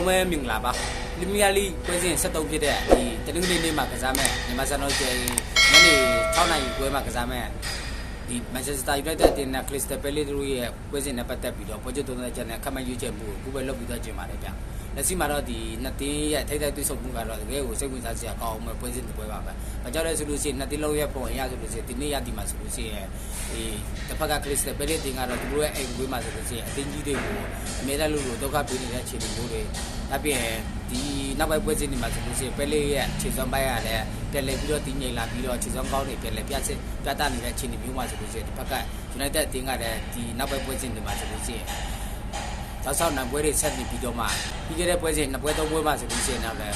လုံးပဲမင်္ဂလာပါပရီးမီးယားလိပွဲစဉ်73ဖြစ်တဲ့ဒီတနင်္ဂနွေနေ့မှာကစားမဲ့မြန်မာစံတော်ကျေညနေ6နာရီပွဲမှာကစားမဲ့ဒီ Manchester United အတင်းနဲ့ Crystal Palace တို့ရဲ့ပွဲစဉ်နဲ့ပတ်သက်ပြီးတော့ပွဲချုပ်သုံးသက်ချက်နဲ့ခက်မှန်ရွေးချက်မှုကိုခုပဲလုပ်ပြီးတော့ကျင်းပါတယ်ဗျ။ လက်ရှိမှာတော့ဒီနှစ်တင်းရဲ့ထိပ်တိုက်တွေ့ဆုံမှုကတော့တကယ်ကိုစိတ်ဝင်စားစရာကောင်းအောင်ပဲပွဲစဉ်တစ်ပွဲပါပဲ။ဘာကြောင့်လဲဆိုလို့ရှိရင်နှစ်တင်းလုံးရဲ့ပုံအရဆိုလို့ရှိရင်ဒီနေ့ရဒီမှာဆိုလို့ရှိရင်ဒီတစ်ဖက်က Crystal Palace တင်းကတော့သူတို့ရဲ့အိမ်ကွေးမှာဆိုလို့ရှိရင်အတင်းကြီးတွေကိုအမြဲတမ်းလို့လို့ဒုက္ခပေးနေတဲ့အခြေအနေမျိုးတွေအပြင်ဒီနောက်ပိုင်းပွဲစဉ်တွေမှာဆိုလို့ရှိရင်ပဲလေးရဲ့ခြေစွမ်းပိုင်းရတယ်ပြန်လည်ပြီးတော့တည်ငြိမ်လာပြီးတော့ခြေစွမ်းကောင်းတွေပြန်လည်ပြစစ်ပြသနေတဲ့အခြေအနေမျိုးမှာဆိုလို့ရှိရင်တစ်ဖက်က United အသင်းကလည်းဒီနောက်ပိုင်းပွဲစဉ်တွေမှာဆိုလို့ရှိရင် သောက်ဆောက်နံပွဲတွေဆက်နေပြီးတော့မှပြီးခဲ့တဲ့ပွဲစဉ်နှစ်ပွဲသုံးပွဲမှာဆိုလို့ရှိရင်တော့လည်း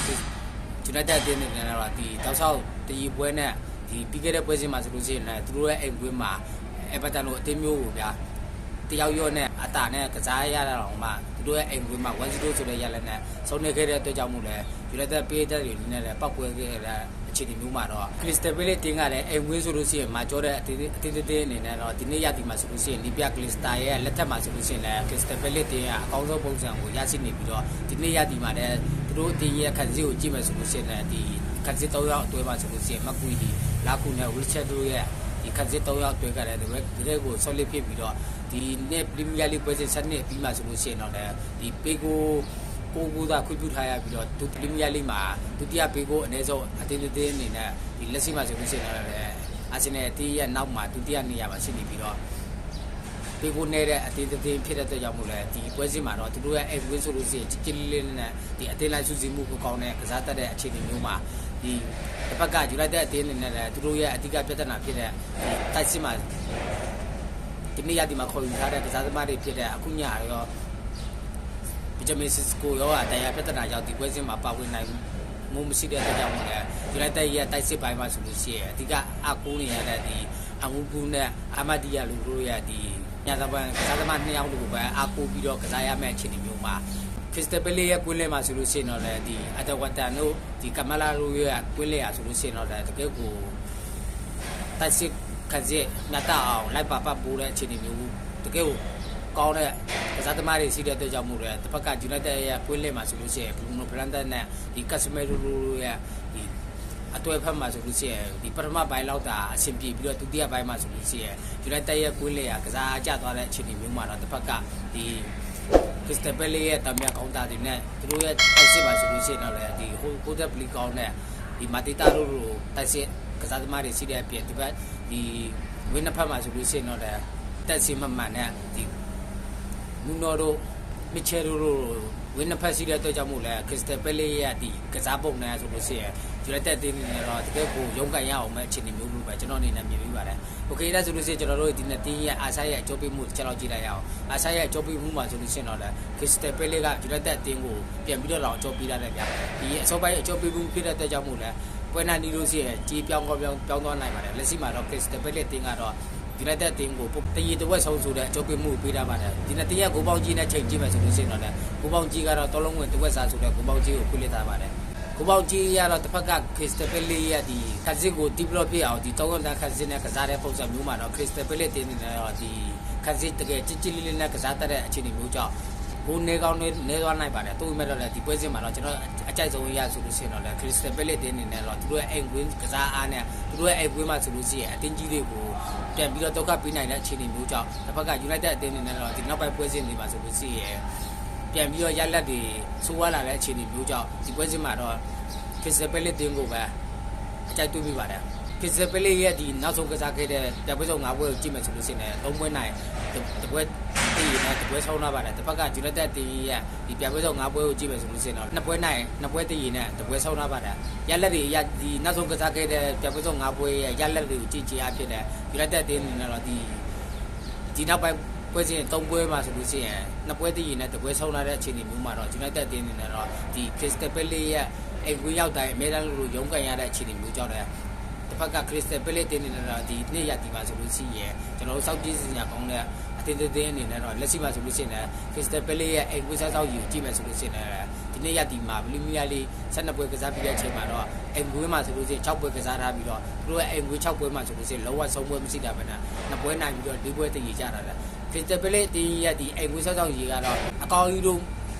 United အသင်းတွေနဲ့တော့ဒီသောက်ဆောက်တည်ပွဲနဲ့ဒီပြီးခဲ့တဲ့ပွဲစဉ်မှာဆိုလို့ရှိရင်လည်းသူတို့ရဲ့အိမ်ကွင်းမှာအဲဘတ်တန်တို့အသင်းမျိုးကိုဗျာတယောက်ရော့နဲ့အတာနဲ့ကစားရတာတော့မှသူတို့ရဲ့အိမ်ကွင်းမှာ1-0ဆိုတဲ့ရလနဲ့ဆုံးနေခဲ့တဲ့အတွက်ကြောင့်မို့လဲ United ပေးတဲ့တွေနဲ့လည်းပောက်ပွဲခဲ့တဲ့ အခြေအနေမျိုးမှာတော့ Crystal Palace တင်းကလည်းအိမ်ကွင်းဆိုလို့ရှိရင်မာကျော်တဲ့အတင်းအတင်းတင်းအနေနဲ့တော့ဒီနေ့ရသည်မှာဆိုလို့ရှိရင်ဒီပြ Crystal ရဲ့လက်ထက်မှာဆိုလို့ရှိရင်လည်း Crystal Palace တင်းကအကောင်းဆုံးပုံစံကိုရရှိနေပြီးတော့ဒီနေ့ရသည်မှာလည်းသူတို့အတင်းရဲ့ခန်းစီကိုကြည့်မယ်ဆိုလို့ရှိရင်လည်းဒီခန်းစီ၃ယောက်အတွဲမှာဆိုလို့ရှိရင်မကွီဒီလာကူနဲ့ Wilshere တို့ရဲ့ဒီခန်းစစ်၃ယောက်တွေ့ကြတဲ့တကယ်တကယ်ကို solid ဖြစ်ပြီးတော့ဒီနေ့ Premier League ပွဲစဉ်7နှစ်ပြီးမှဆိုလို့ရှိရင်တော့လည်းဒီပေ ကိုကိုကူသာခွင့်ပြုထားရပြီးတော့ဒု Premier League မှာဒုတိယပေကိုအနည်းဆုံးအတင်းအတင်းအနေနဲ့ဒီလက်ရှိမှာဆိုလို့ရှိရင်တော့လည်းအာဆင်နယ်အတီးရဲ့နောက်မှာဒုတိယနေရာမှာရှိနေပြီးတော့ပေကိုနေတဲ့အတင်းအတင်းဖြစ်တဲ့အတွက်ကြောင့်မို့လဲဒီပွဲစဉ်မှာတော့သူတို့ရဲ့ egg win ဆိုလို့ရှိရင်ကြီးကြီးလေးလေးနဲ့ဒီအတင်းလိုက်စုစည်းမှုကိုကောင်းတဲ့ကစားတတ်တဲ့အခြေအနေမျိုးမှာဒီတစ်ဖက်က United အတင်းအနေနဲ့လည်းသူတို့ရဲ့အဓိကပြဿနာဖြစ်တဲ့ဒီတိုက်စစ်မှာဒီနေ့ရဒီမှာခေါ်ယူထားတဲ့ကစားသမားတွေဖြစ်တဲ့အခုညရော ဗီဂျမင်စစ်ကိုရောအတရားပြဿနာကြောင့်ဒီပွဲစဉ်မှာပါဝင်နိုင်မှုမရှိတဲ့အတွက်ကြောင့်မို့လဲ United ရဲ့တိုက်စစ်ပိုင်းမှာဆိုလို့ရှိရင်အဓိကအကူနေရတဲ့ဒီအမှုကူနဲ့အမဒီယာလူတို့ရဲ့ဒီညသပန်ကစားသမားနှစ်ယောက်တို့ပဲအကူပြီးတော့ကစားရမယ့်အခြေအနေမျိုးမှာခရစ်စတပလေးရဲ့ကွင်းလဲမှာဆိုလို့ရှိရင်တော့လေဒီအတဝတန်တို့ဒီကမလာတို့ရဲ့ကွင်းလဲရဆိုလို့ရှိရင်တော့လေတကယ်ကိုတိုက်စစ်ခက်စစ်ညတာအောင်လိုက်ပါပတ်ပိုးတဲ့အခြေအနေမျိုးတကယ်ကိုကောင်းတဲ့ ကစားသမားတွေရှိတဲ့အတွက်ကြောင့်မို့လဲတစ်ဖက်က United ရဲ့ကွင်းလဲမှာဆိုလို့ရှိရင် Bruno Fernandes နဲ့ဒီ Casemiro တို့ရဲ့ဒီအတွဲဖက်မှာဆိုလို့ရှိရင်ဒီပထမပိုင်းလောက်တာအဆင်ပြေပြီးတော့ဒုတိယပိုင်းမှာဆိုလို့ရှိရင် United ရဲ့ကွင်းလဲရကစားကြသွားတဲ့အခြေအနေမျိုးမှာတော့တစ်ဖက်ကဒီခရစ်စတယ်ပယ်လေးရဲ့တမန်ကောင်တာတွေနဲ့သူတို့ရဲ့တိုက်စစ်ပါဆိုလို့ရှိရင်တော့လေဒီဟိုဟိုဒက်ပလီကောင်နဲ့ဒီမာတီတာတို့လိုတိုက်စစ်ကစားသမားတွေရှိတဲ့အပြင်ဒီဘက်ဒီဝင်းနှစ်ဖက်မှာဆိုလို့ရှိရင်တော့လေတက်စီမမှန်နဲ့ဒီ နူနိုတို့မစ်ချယ်တို့လိုဝင်းနှစ်ဖက်ရှိတဲ့အတွက်ကြောင့်မို့လဲခရစ်စတယ်ပယ်လေးရဲ့ဒီကစားပုံနဲ့ဆိုလို့ရှိရင်ဒီလက်တက်တင်းနေတော့တကယ်ကိုရုန်းကန်ရအောင်မဲ့အခြေအနေမျိုးလိုပဲကျွန်တော်အနေနဲ့မြင်ပြီးပါတယ်။ Okay ဒါဆိုလို့ရှိရင်ကျွန်တော်တို့ဒီနေ့တင်းရဲ့အာဆာရဲ့အကျိုးပေးမှုကျွန်တော်ကြည့်လိုက်ရအောင်။အာဆာရဲ့အကျိုးပေးမှုမှာဆိုလို့ရှိရင်တော့လေခရစ်စတယ်ပယ်လေးကဒီလက်တက်တင်းကိုပြန်ပြီးတော့လောင်အကျိုးပေးရတယ်ဗျာ။ဒီအစောပိုင်းအကျိုးပေးမှုဖြစ်တဲ့အတွက်ကြောင့်မို့လဲပွဲနာနီလို့ရှိရင်ကြီးပြောင်းကောင်းပြောင်းပြောင်းသွားနိုင်ပါတယ်။လက်ရှိမှာတော့ခရစ်စတယ်ပယ်လေးတင်းကတော့ ဒီလက်တက်တင်းကိုတရီတဝက်ဆုံးဆိုတဲ့အကျုပ်ပေးမှုပေးထားပါတယ်ဒီနေ့တရက်ကိုပေါင်းကြီးနဲ့ချိန်ကြည့်မယ်ဆိုလို့ရှိရင်တော့လေကိုပေါင်းကြီးကတော့တောလုံးဝင်တဝက်စားဆိုတဲ့ကိုပေါင်းကြီးကိုပြစ်ထားပါတယ်ကိုပေါင်းကြီးရတော့တစ်ဖက်ကခရစ်စတယ်ပယ်လေးရဲ့ဒီခက်စစ်ကိုဒီပလော့ဖြစ်အောင်ဒီတောင်းတန်းခက်စစ်နဲ့ကစားတဲ့ပုံစံမျိုးမှာတော့ခရစ်စတယ်ပယ်လေးတင်းနေတော့ဒီခက်စစ်တကယ်ကြစ်ကြစ်လေးလေးနဲ့ကစားတတ်တဲ့အခြေအနေမျိုးကြောင့် ကိုနေကောင်းနေနေသွားနိုင်ပါတယ်တိုးမဲ့တော့လေဒီပွဲစဉ်မှာတော့ကျွန်တော်အကြိုက်ဆုံးရဆိုလို့ရှိရင်တော့လေခရစ်စတယ်ပယ်လေးတင်းနေတယ်တော့သူတို့ရဲ့အိမ်ကွင်းကစားအားနဲ့သူတို့ရဲ့အိမ်ကွင်းမှာဆိုလို့ရှိရင်အတင်းကြီးတွေကိုပြန်ပြီးတော့ဒုက္ခပေးနိုင်တဲ့အခြေအနေမျိုးကြောင့်တစ်ဖက်က United အတင်းနေတယ်တော့ဒီနောက်ပိုင်းပွဲစဉ်တွေမှာဆိုလို့ရှိရင်ပြန်ပြီးတော့ရလက်တွေဆိုးဝါးလာတဲ့အခြေအနေမျိုးကြောင့်ဒီပွဲစဉ်မှာတော့ခရစ်စတယ်ပယ်လေးတင်းကိုပဲအကြိုက်တွေးပြီးပါတယ်ခရစ်စတယ်ပယ်လေးရဲ့ဒီနောက်ဆုံးကစားခဲ့တဲ့ပြပွဲဆုံး၅ပွဲကိုကြည့်မယ်ဆိုလို့ရှိရင်သုံးပွဲနိုင်တပွဲ တည်ရတဲ့တပွဲဆုံးလာပါတယ်တစ်ဖက်က United တည်ရဲ့ဒီပြပွဲဆုံး၅ပွဲကိုကြည့်မယ်ဆိုလို့ရှိရင်တော့နှစ်ပွဲနိုင်နှစ်ပွဲတည်ရတဲ့တပွဲဆုံးလာပါတယ်ရလက်တွေရဒီနောက်ဆုံးကစားခဲ့တဲ့ပြပွဲဆုံး၅ပွဲရဲ့ရလက်တွေကိုကြည့်ကြည့်အဖြစ်တဲ့ United တည်နေတော့ဒီဒီနောက်ပိုင်းပွဲစဉ်၃ပွဲမှာဆိုလို့ရှိရင်နှစ်ပွဲတည်ရတဲ့တပွဲဆုံးလာတဲ့အခြေအနေမျိုးမှာတော့ United တည်နေတော့ဒီ Crystal Palace ရဲ့အိမ်ကွင်းရောက်တိုင်းအမေရိကန်လူရုံးကန်ရတဲ့အခြေအနေမျိုးကြောင့်လည်း တစ်ဖက်က Crystal Palace တင်းနေတာဒီနေ့ရက်ဒီမှာဆိုလို့ရှိရင်ကျွန်တော်တို့စောက်ကြည့်စရာကောင်းတဲ့အတင်းတင်းအနေနဲ့တော့လက်ရှိမှာဆိုလို့ရှိရင် Crystal Palace ရဲ့အိမ်ကွင်းစားစောက်ယူကြည့်မယ်ဆိုလို့ရှိရင်ဒီနေ့ရက်ဒီမှာ Premier League 12ပွဲကစားပြီးတဲ့အချိန်မှာတော့အိမ်ကွင်းမှာဆိုလို့ရှိရင်6ပွဲကစားထားပြီးတော့သူတို့ရဲ့အိမ်ကွင်း6ပွဲမှာဆိုလို့ရှိရင်လောကဆုံးပွဲမရှိတာပဲနဲ့နှစ်ပွဲနိုင်ပြီးတော့၄ပွဲတည်ရကြတာလေ Crystal Palace တင်းရဲ့ဒီအိမ်ကွင်းစားစောက်ယူကတော့အကောင်းကြီးတို့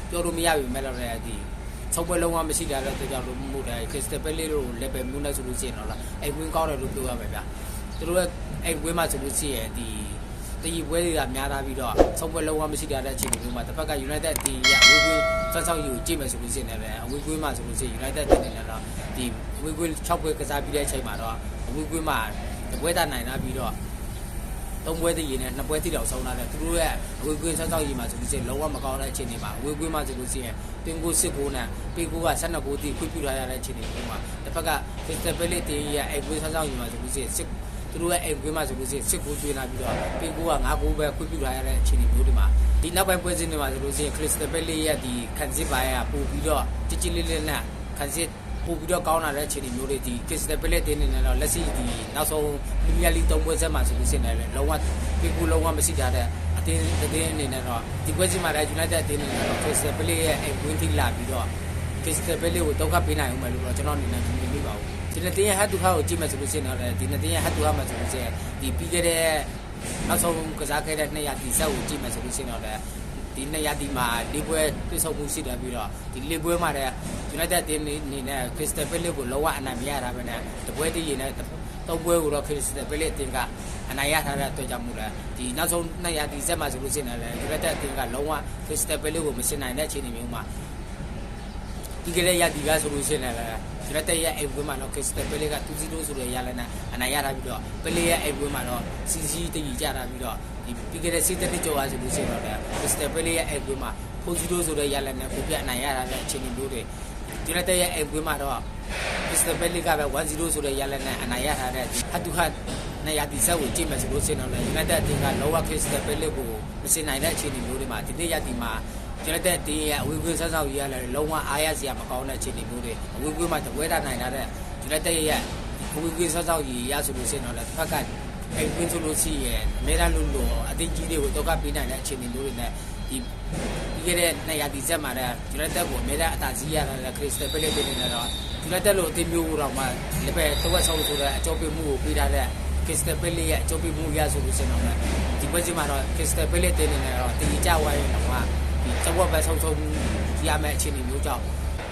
ပြောလို့မရပြီမဲ့တော့လည်းဒီ ဆုံးပွဲလုံးဝမရှိတာလည်းတကြောင်လို့မှုတယ်ခရစ်စတယ်ပဲလေးတို့ level မျိုးနဲ့ဆိုလို့ရှိရင်တော့လားအဲ့ဝင်းကောင်းတယ်လို့ပြောရမယ်ဗျသူတို့ရဲ့အဲ့ဝင်းမှာဆိုလို့ရှိရင်ဒီတည်ပွဲတွေကများလာပြီးတော့ဆုံးပွဲလုံးဝမရှိတာတဲ့အချိန်မျိုးမှာတစ်ဖက်က United တီးရအဝေးကွင်းဆက်ဆောက်ယူကြည့်မယ်ဆိုလို့ရှိရင်လည်းအဝေးကွင်းမှာဆိုလို့ရှိရင် United တီးနေလည်းတော့ဒီအဝေးကွင်း6ပွဲကစားပြီးတဲ့အချိန်မှာတော့အဝေးကွင်းမှာတပွဲတာနိုင်လာပြီးတော့ သုံးပွဲတည်ရင်နဲ့နှစ်ပွဲတိတောင်ဆုံးလာတယ်သူတို့ရဲ့အဝေးကွင်းဆောက်ဆောက်ရေးမှာဆိုလို့ရှိရင်လုံးဝမကောင်းတဲ့အခြေအနေမှာအဝေးကွင်းမှာဆိုလို့ရှိရင်ပင်ကိုစစ်ကိုနဲ့ပင်ကိုက12ကိုတိခွင့်ပြုထားရတဲ့အခြေအနေမျိုးမှာတစ်ဖက်က Crystal Palace တင်းရဲ့အဝေးဆောက်ဆောက်ရေးမှာဆိုလို့ရှိရင်စစ်သူတို့ရဲ့အဝေးမှာဆိုလို့ရှိရင်စစ်ကိုတွင်းလာပြီးတော့ပင်ကိုက9ကိုပဲခွင့်ပြုထားရတဲ့အခြေအနေမျိုးတွေမှာဒီနောက်ပိုင်းပွဲစဉ်တွေမှာဆိုလို့ရှိရင် Crystal Palace ရဲ့ဒီခံစစ်ပိုင်းကပို့ပြီးတော့တကြည်လေးလေးနဲ့ခံစစ် ပို့ပြီးတော့ကောင်းလာတဲ့အခြေအနေမျိုးတွေဒီ Crystal Palace တင်းနေတော့လက်ရှိဒီနောက်ဆုံး Premier League ၃ပွဲဆက်မှာဆိုလို့ရှိရင်လည်းလုံးဝပြေကူလုံးဝမရှိကြတဲ့အတင်းအတင်းအနေနဲ့တော့ဒီပွဲစဉ်မှာလည်း United အတင်းအနေနဲ့တော့ Crystal Palace ရဲ့အိမ်ဝင်းထိလာပြီးတော့ Crystal Palace ကိုတောက်ကပေးနိုင်အောင်မယ်လို့တော့ကျွန်တော်အနေနဲ့မြင်မိပါဘူးဒီနေ့တင်းရဲ့ head to head ကိုကြည့်မယ်ဆိုလို့ရှိရင်တော့လည်းဒီနေ့တင်းရဲ့ head to head မှာဆိုလို့ရှိရင်ဒီပြီးခဲ့တဲ့နောက်ဆုံးကစားခဲ့တဲ့200ဒီဆက်ကိုကြည့်မယ်ဆိုလို့ရှိရင်တော့လည်း ဒီနှစ်ရာဒီမှာလေးပွဲပြည့်စုံမှုရှိတယ်ပြီးတော့ဒီလေးပွဲမှာလည်း United တင်းနေနဲ့ Crystal Palace ကိုလောကအနိုင်မရတာပဲနဲ့တပွဲတည်းရင်လည်းသုံးပွဲကိုတော့ Crystal Palace တင်းကအနိုင်ရထားတဲ့အတွက်ကြောင့်မို့လဲဒီနောက်ဆုံးနှစ်ရာဒီဆက်မှာဆိုလို့ရှိရင်လည်း United တင်းကလုံးဝ Crystal Palace ကိုမရှင်းနိုင်တဲ့အခြေအနေမျိုးမှာဒီကလေးရဒီကဆိုလို့ရှိရင်လည်း United ရဲ့အိမ်ဝင်းမှာတော့ Crystal Palace က2-0ဆိုတဲ့ရလနဲ့အနိုင်ရထားပြီးတော့ Palace ရဲ့အိမ်ဝင်းမှာတော့ CC တည်ကြတာပြီးတော့ဒီပြီးခဲ့တဲ့စီးတက်ကြော်အားဆိုလို့ရှိရင်တော့ Crystal Palace ရဲ့အိမ်ဝင်းမှာ4-0ဆိုတဲ့ရလနဲ့ကိုပြအနိုင်ရတာတဲ့အခြေအနေမျိုးတွေ United ရဲ့အိမ်ဝင်းမှာတော့ Crystal Palace ကပဲ1-0ဆိုတဲ့ရလနဲ့အနိုင်ရထားတဲ့ဒီ head to head နဲ့ရဒီဆက်ကိုကြည့်မယ်ဆိုလို့ရှိရင်တော့ United အသင်းကလောက Crystal Palace ကိုမစင်နိုင်တဲ့အခြေအနေမျိုးတွေမှာဒီနေ့ရဒီမှာ ကျွန်တော်တက်တင်းရဲ့အဝေးကွင်းဆက်ဆောက်ရေးရလဲလုံးဝအားရစရာမကောင်းတဲ့အခြေအနေမျိုးတွေအဝေးကွင်းမှာတပွဲတာနိုင်လာတဲ့ကျွန်တော်တက်ရဲ့အဝေးကွင်းဆက်ဆောက်ရေးရဆိုလို့ရှိရင်တော့လည်းတစ်ဖက်ကအိမ်ကွင်းဆိုလို့ရှိရင်အမေရိကန်လူလူအတင်းကြီးတွေကိုတော့ကပေးနိုင်တဲ့အခြေအနေမျိုးတွေနဲ့ဒီပြီးခဲ့တဲ့နှစ်ရာသီဆက်မှာလည်းကျွန်တော်တက်ကိုအမေရိကန်အသာစီးရတာလည်းခရစ်စတယ်ပလက်ပေးနေတော့ကျွန်တော်တက်လို့အတင်းမျိုးတော့မှလည်းပဲတဝက်ဆောင်ဆိုတဲ့အကြောပေးမှုကိုပေးထားတဲ့ခရစ်စတယ်ပလက်ရဲ့အကြောပေးမှုရဆိုလို့ရှိရင်တော့ဒီပွဲချင်းမှာတော့ခရစ်စတယ်ပလက်တင်နေတော့တည်ကြဝိုင်းတော့မှ ဒီတဝက်ပဲဆုံးဆုံးရမယ့်အခြေအနေမျိုးကြောင့်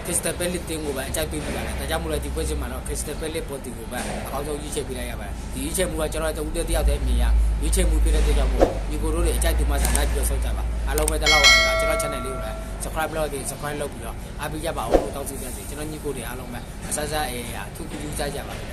Crystal Palace တင်းကိုပဲအကြိုက်ပေးပြီးပါတယ်။ဒါကြောင့်မို့လို့ဒီပွဲစဉ်မှာတော့ Crystal Palace ပေါ်တီကိုပဲအကောင်းဆုံးရွေးချယ်ပေးလိုက်ရပါတယ်။ဒီရွေးချယ်မှုကကျွန်တော်တို့တဦးတယောက်တည်းမြင်ရရွေးချယ်မှုပြတဲ့အတွက်ကြောင့်မို့ဒီကိုတို့တွေအကြိုက်တူမှဆိုင်လိုက်ပြီးတော့ဆုံးကြပါ။အားလုံးပဲတလောက်ပါလားကျွန်တော် channel လေးကိုလည်း subscribe လုပ်ပြီး subscribe လုပ်ပြီးတော့အားပေးကြပါဦးလို့တောင်းဆိုကြစီကျွန်တော်ညီကိုတွေအားလုံးပဲအဆဆအဲအထူးကူးကြကြပါခင်ဗျာ